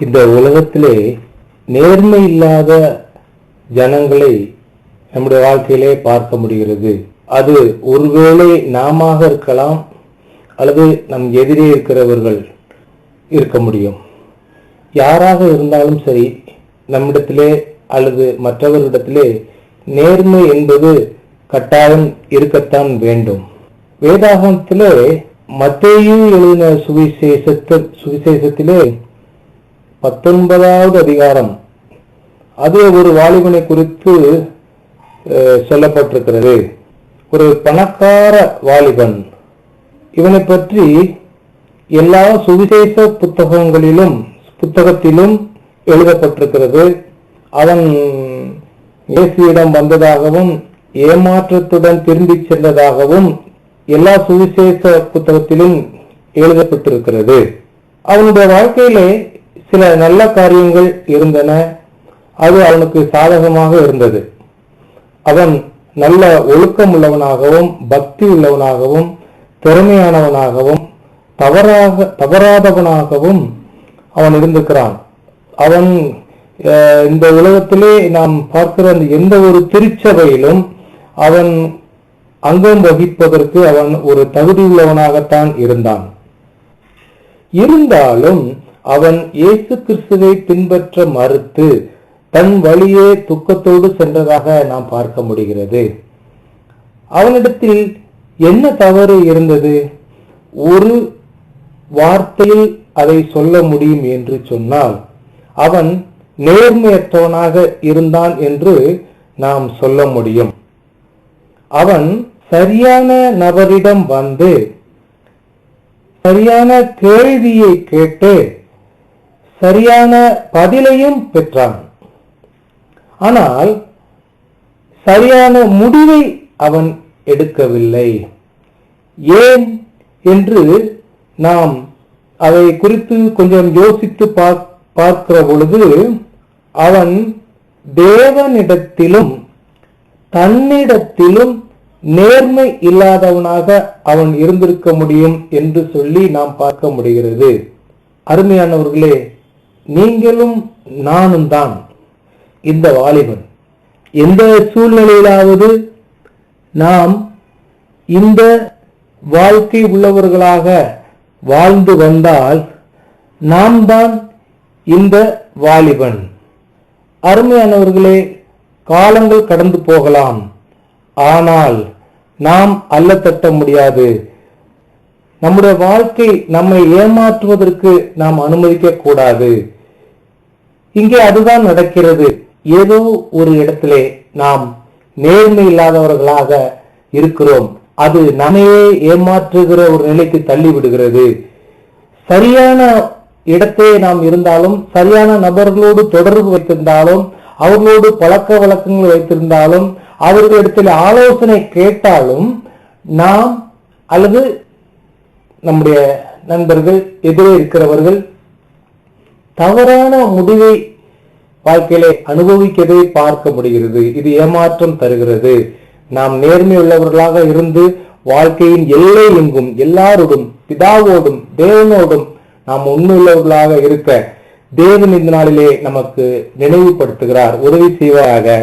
இந்த உலகத்திலே நேர்மை இல்லாத ஜனங்களை நம்முடைய வாழ்க்கையிலே பார்க்க முடிகிறது. அது ஒருவேளை நாம இருக்கலாம் அல்லது நம் எதிரே இருக்கிறவர்கள் இருக்க முடியும். யாராக இருந்தாலும் சரி நம்மிடத்திலே அல்லது மற்றவர்களிடத்திலே நேர்மை என்பது கட்டாயம் இருக்கத்தான் வேண்டும். வேதாகமத்திலே மத்தேயும் எழுதின சுவிசேஷத்தில் சுவிசேஷத்திலே பத்தொன்பதாவது அதிகாரம். அது ஒரு வாலிபனை குறித்து சொல்லப்பட்டிருக்கிறது. ஒரு பணக்கார வாலிபன். இவனை பற்றி எல்லா சுவிசேஷ புத்தகங்களிலும் புத்தகத்திலும் எழுதப்பட்டிருக்கிறது. அவன் இயேசுவிடம் வந்ததாகவும் ஏமாற்றத்துடன் திரும்பி சென்றதாகவும் எல்லா சுவிசேஷ புத்தகத்திலும் எழுதப்பட்டிருக்கிறது. அவனுடைய வாழ்க்கையிலே சில நல்ல காரியங்கள் இருந்தன. அது அவனுக்கு சாதகமாக இருந்தது. அவன் நல்ல ஒழுக்கம் உள்ளவனாகவும் பக்தி உள்ளவனாகவும் திறமையானவனாகவும் தவறாக தவறாதவனாகவும் அவன் இருந்திருக்கிறான். அவன் அஹ், இந்த உலகத்திலே நாம் பார்க்கிற அந்த எந்த ஒரு திருச்சபையிலும் அவன் அங்கம் வகிப்பதற்கு அவன் ஒரு தகுதியுள்ளவனாகத்தான் இருந்தான். இருந்தாலும் அவன் இயேசு கிறிஸ்துவை பின்பற்ற மறுத்து தன் வழியே துக்கத்தோடு சென்றதாக நாம் பார்க்க முடிகிறது. அவனிடத்தில் என்ன தவறு இருந்தது? ஒரு வார்த்தையில் அதை சொல்ல முடியும் என்று சொன்னால் அவன் நேர்மையற்றவனாக இருந்தான் என்று நாம் சொல்ல முடியும். அவன் சரியான நபரிடம் வந்து சரியான கேள்வியை கேட்டு சரியான பதிலையும் பெற்றான். ஆனால் சரியான முடிவை அவன் எடுக்கவில்லை. ஏன் என்று நாம் அதை குறித்து கொஞ்சம் யோசித்து பார்க்கிற பொழுது அவன் தேவனிடத்திலும் தன்னிடத்திலும் நேர்மை இல்லாதவனாக அவன் இருந்திருக்க முடியும் என்று சொல்லி நாம் பார்க்க முடிகிறது. அருமையானவர்களே நீங்களும் நானும் தான் இந்த வாலிபன். எந்த சூழ்நிலையிலாவது நாம் இந்த வாழ்க்கை உள்ளவர்களாக வாழ்ந்து வந்தால் நாம் தான் இந்த வாலிபன். அருமையானவர்களே காலங்கள் கடந்து போகலாம். ஆனால் நாம் அல்ல தட்ட முடியாது. நம்முடைய வாழ்க்கை நம்மை ஏமாற்றுவதற்கு நாம் அனுமதிக்க கூடாது இங்கே அதுதான் நடக்கிறது. ஏதோ ஒரு இடத்திலே நாம் நேர்மை இல்லாதவர்களாக இருக்கிறோம். அது நம்மையே ஏமாற்றுகிற ஒரு நிலைக்கு தள்ளி விடுகிறது சரியான இடத்தே நாம் இருந்தாலும் சரியான நபர்களோடு தொடர்பு வைத்திருந்தாலும் அவர்களோடு பழக்க வழக்கங்கள் வைத்திருந்தாலும் அவர்களிடத்தில் ஆலோசனை கேட்டாலும் நாம் அல்லது நம்முடைய நண்பர்கள் எதிரே இருக்கிறவர்கள் தவறான முடிவை வாழ்க்கையிலே அனுபவிக்கவே பார்க்க முடிகிறது. இது ஏமாற்றம் தருகிறது. நாம் நேர்மை உள்ளவர்களாக இருந்து வாழ்க்கையின் எல்லை எங்கும் எல்லாரோடும் பிதாவோடும் தேவனோடும் நாம் உண்மையுள்ளவர்களாக இருக்க தேவன் இந்த நாளிலே நமக்கு நினைவுபடுத்துகிறார். உதவி செய்வதாக